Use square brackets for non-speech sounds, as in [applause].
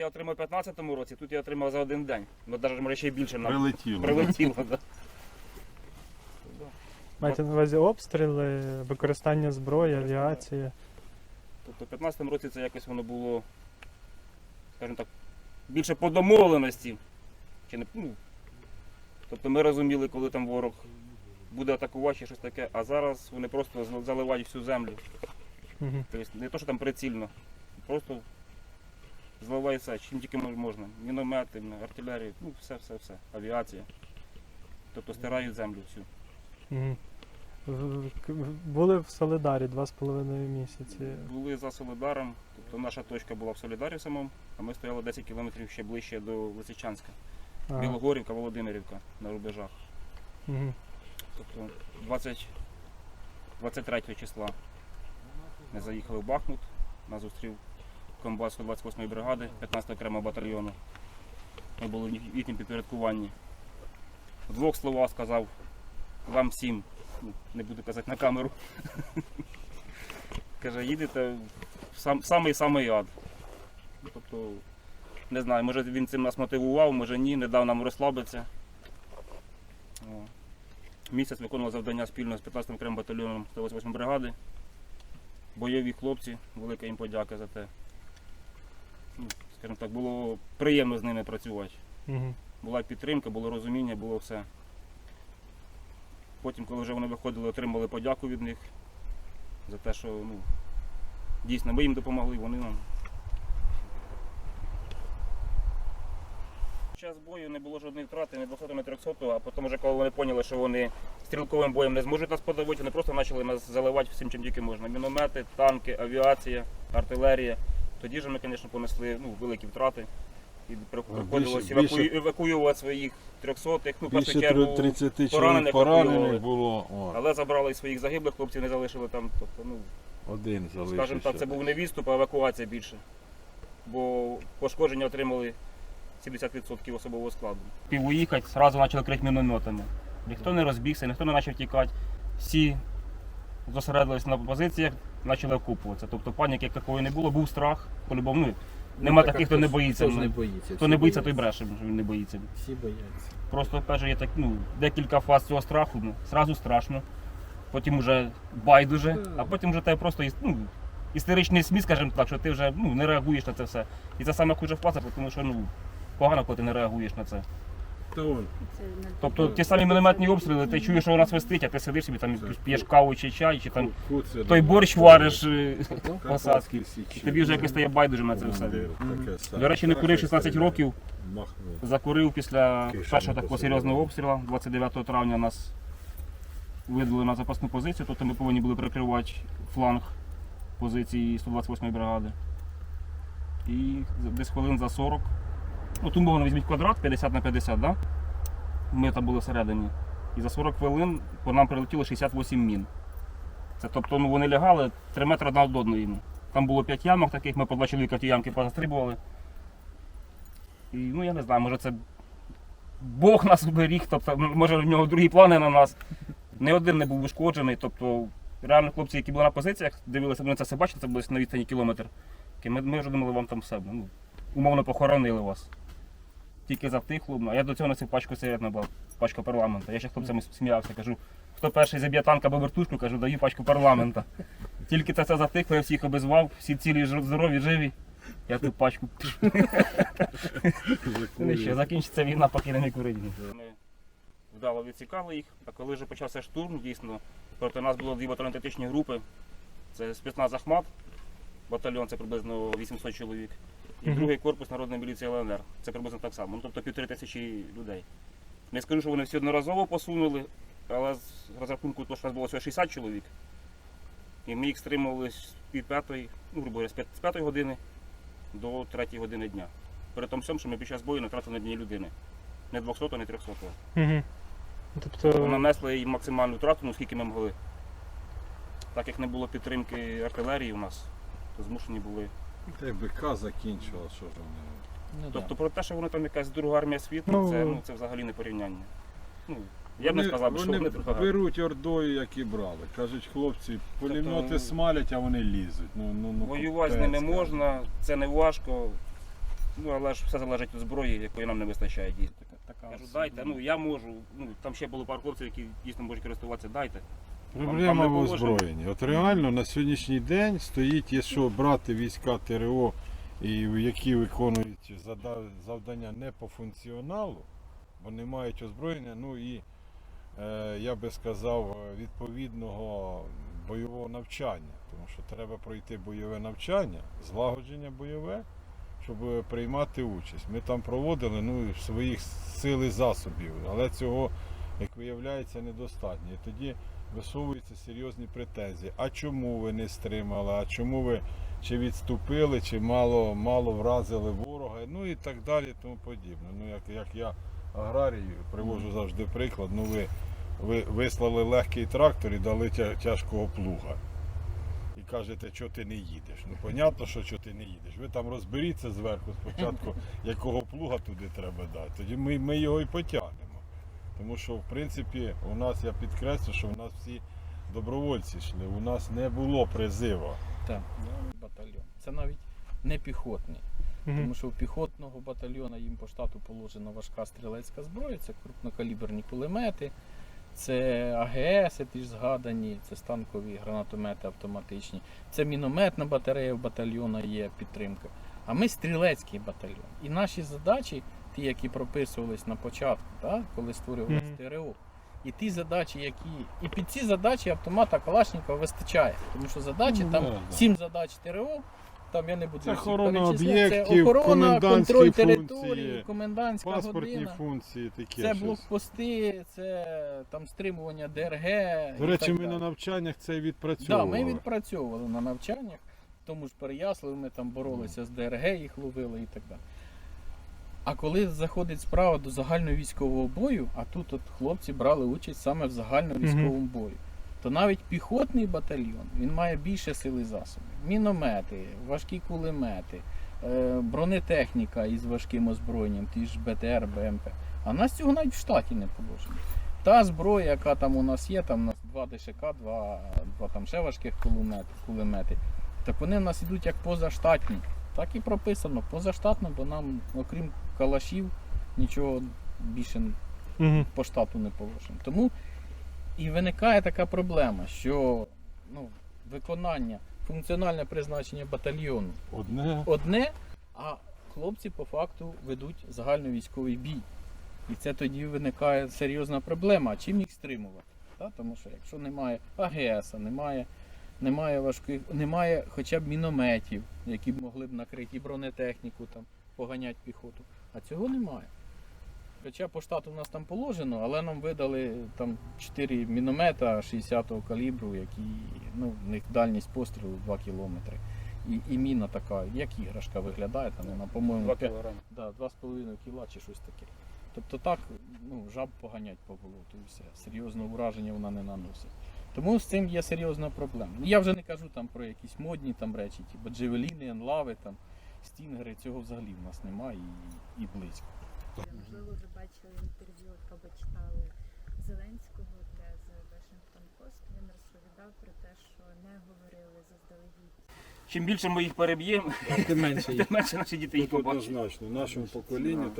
Я отримав у 15-му році, тут я отримав за один день. Ну, навіть може ще й більше нам Прилетіло. прилетіло. Да. Маєте на увазі обстріли, використання зброї, авіації. Тобто в 15-му році це якось воно було, скажімо так, більше по домовленості. Чи не, ну, тобто ми розуміли, коли там ворог буде атакувати чи щось таке, а зараз вони просто заливають всю землю. Угу. Тобто не то, що там прицільно, просто зливають все, чим тільки можна. Міномети, артилерію, ну все, все, все, авіація. Тобто стирають землю всю. Були в Солидарі два з половиною місяці. Були за Солидаром, тобто наша точка була в Солідарі самому, а ми стояли 10 кілометрів ще ближче до Лисичанська. Ага. Білогорівка, Володимирівка на рубежах. Угу. Тобто 20, 23 числа ми заїхали в Бахмут, нас зустрів комбат 128 ї бригади 15 окремого батальйону. Ми були в їх- їхнім підпорядкуванні. В двох словах сказав вам всім, ну, не буду казати на камеру. [laughs] Каже, їдете в сам, самий самий ад. Тобто, не знаю, може він цим нас мотивував, може ні, не дав нам розслабитися. Місяць виконував завдання спільно з 15-м окремим батальйоном 108 бригади. Бойові хлопці, велика їм подяка за те. Ну, скажімо так, було приємно з ними працювати. Угу. Була підтримка, було розуміння, було все. Потім, коли вже вони виходили, отримали подяку від них за те, що ну, дійсно ми їм допомогли, вони нам. Під час бою не було жодної втрати, ні 200, ні 300, а потім, вже коли вони поняли, що вони стрілковим боєм не зможуть нас подавити, вони просто почали нас заливати всім, чим тільки можна. Міномети, танки, авіація, артилерія. Тоді ж ми, звісно, понесли ну, великі втрати. І приходилось більше- еваку... евакуювати своїх трьохсотих, ну, в першу Більше чергу, 30 чоловік поранених поранених евакуювали. було. О, але забрали і своїх загиблих хлопців, не залишили там. Тобто, ну, один залишився. скажімо так, це був не відступ, а евакуація більше. Бо пошкодження отримали 70% особового складу. Пів уїхати, одразу почали крити мінометами. Ніхто не розбігся, ніхто не почав тікати. Всі зосередились на позиціях, почали окупуватися. Тобто паніки як такої не було, був страх, по-любому. Ну, нема таких, хто не боїться. Хто ж ну, не боїться? Хто Всі не боїться, той бреше, що він не боїться. Всі бояться. Просто каже, є так, ну, декілька фаз цього страху, ну, зразу страшно, потім вже байдуже, а потім вже тебе просто іс- ну, істеричний сміх, скажімо так, що ти вже ну, не реагуєш на це все. І це саме хуже в фазах, тому що ну, погано, коли ти не реагуєш на це. Тобто ті самі мінометні обстріли, ти чуєш, що вона свистить, а ти сидиш собі там п'єш каву чи чай, чи там той борщ вариш е, посадський. Тобі вже якось стає байдуже на це все. До речі, не курив 16 років, закурив після першого такого серйозного обстрілу. 29 травня нас видали на запасну позицію, тобто ми повинні були прикривати фланг позиції 128-ї бригади. І десь хвилин за 40. Ну, тут мовно візьміть квадрат 50 на 50, да? ми там були всередині. І за 40 хвилин по нам прилетіло 68 мін. Це тобто ну, вони лягали 3 метри одна від одної. Там було 5 ямок таких, ми по два ті ямки позастрибували. І ну я не знаю, може це Бог нас уберіг, тобто, може в нього другі плани на нас. Не один не був ушкоджений. Тобто, реально хлопці, які були на позиціях, дивилися, ну це все бачите, це було на відстані кілометр. Ми, ми вже думали, вам там все. Ну, умовно похоронили вас. Тільки завтихло. Ну, А я до цього носив пачку сигарет набав, пачку парламента. Я ще з хлопцями сміявся, кажу, хто перший заб'є танк або вертушку, кажу, даю пачку парламента. Тільки це все затихло, я всіх обізвав, всі цілі здорові, живі. Я ту пачку. Ну, що, закінчиться війна, поки не курить. Ми вдало відсікали їх, а коли вже почався штурм, дійсно, проти нас було дві батальйонно-тактичні групи. Це спецназ Ахмат, батальйон це приблизно 800 чоловік. І другий корпус народної міліції ЛНР. Це приблизно так само. Ну, тобто півтори тисячі людей. Не скажу, що вони всі одноразово посунули, але з розрахунку того, що нас було всього 60 чоловік. І ми їх стримували з пів п'ятої, ну, грубо говоря, з п'ятої години до третьої години дня. При тому всьому, що ми під час бою не втратили ні людини. Не 200, ні 300. Угу. Тобто, Нанесли їм максимальну втрату, ну скільки ми могли. Так як не було підтримки артилерії у нас, то змушені були. Та БК закінчила, що ж вони. Ну, Тобто про те, що вони там якась друга армія світу, Ну, це, ну, це взагалі не порівняння. Ну, я б не Вони- сказав, що вони вони друга армія. беруть ордою, як і брали. Кажуть, хлопці, пулемети Тобто- смалять, а вони лізуть. Ну, ну, ну, Воювати з ними можна, це не важко. Ну, але ж все залежить від зброї, якої нам не вистачає дійсно. Така Кажу, дайте, ну я можу. Ну там ще було пару хлопців, які дійсно можуть користуватися, дайте. Проблема в озброєнні. От реально на сьогоднішній день стоїть, якщо брати війська ТРО, і які виконують завдання не по функціоналу, бо не мають озброєння, ну і е, я би сказав, відповідного бойового навчання. Тому що треба пройти бойове навчання, злагодження бойове, щоб приймати участь. Ми там проводили ну, своїх сил і засобів, але цього, як виявляється, недостатньо. І тоді висовуються серйозні претензії. А чому ви не стримали? А чому ви чи відступили, чи мало, мало вразили ворога? Ну і так далі, тому подібне. Ну, як, як я аграрій привожу завжди приклад, ну ви, ви вислали легкий трактор і дали тя- тяжкого плуга. І кажете, що ти не їдеш. Ну, понятно, що що ти не їдеш. Ви там розберіться зверху спочатку, [laughs] якого плуга туди треба дати. Тоді ми, ми його і потягнемо. Тому що, в принципі, у нас, я підкреслю, що у нас всі добровольці йшли, у нас не було призиву. Так, батальйон. Це навіть не піхотний. Мгм. Тому що у піхотного батальйона їм по штату положена важка стрілецька зброя, це крупнокаліберні кулемети, це АГС, ті ж згадані, це станкові гранатомети автоматичні, це мінометна батарея в батальйона є підтримка. А ми стрілецький батальйон. І наші задачі, ті, які прописувались на початку, так, коли створювалось. ТРО, і ті задачі, які. І під ці задачі автомата Калашникова вистачає. Тому що задачі там да, да. сім задач ТРО. Там я не буду Це охорона об'єктів, це охорона, комендантські контроль функції, території, комендантська Паспортні година. функції такі. Це щось. блокпости, це там стримування ДРГ. До і речі, так ми далі. на навчаннях це Да, відпрацьовували. ми відпрацьовували на навчаннях, в тому ж Переяславі ми там боролися з ДРГ, їх ловили і так далі. А коли заходить справа до загальновійськового бою, а тут от хлопці брали участь саме в загальновійськовому бою, то навіть піхотний батальйон він має більше сили засобів. Міномети, важкі кулемети, е, бронетехніка із важким озброєнням, ті ж БТР, БМП. А нас цього навіть в штаті не положено. Та зброя, яка там у нас є, там у нас два ДШК, два, два там ще важких кулемети, кулемети, так вони в нас йдуть як позаштатні. Так і прописано, позаштатно, бо нам, окрім калашів, нічого більше Мгм. по штату не положено. Тому і виникає така проблема, що ну, виконання, функціональне призначення батальйону Одне. одне, а хлопці по факту ведуть загальновійськовий бій. І це тоді виникає серйозна проблема. Чим їх стримувати? Та? Тому що якщо немає АГС, немає, немає важких, немає хоча б мінометів, які б могли б накрити і бронетехніку, там, поганяти піхоту. А цього немає. Хоча по штату в нас там положено, але нам видали там 4 міномета 60-го калібру, які ну, в них дальність пострілу 2 кілометри. І, і міна така, як іграшка виглядає, там вона, по-моєму, Два п'я- кілограми. да, 2,5 кіла чи щось таке. Тобто так, ну, жаб поганять по болоту і все. Серйозного ураження вона не наносить. Тому з цим є серйозна проблема. Ну, Я вже не кажу там про якісь модні там речі, типу джевеліни, енлави, там, стінгери, цього взагалі в нас немає і, і близько. Можливо, ви бачили інтерв'ю або читали Зеленського, де з Washington Post він розповідав про те, що не говорили заздалегідь. Чим більше ми їх переб'ємо, Тим менше [laughs] тим менше наші діти їх побачать. однозначно, нашому поколінню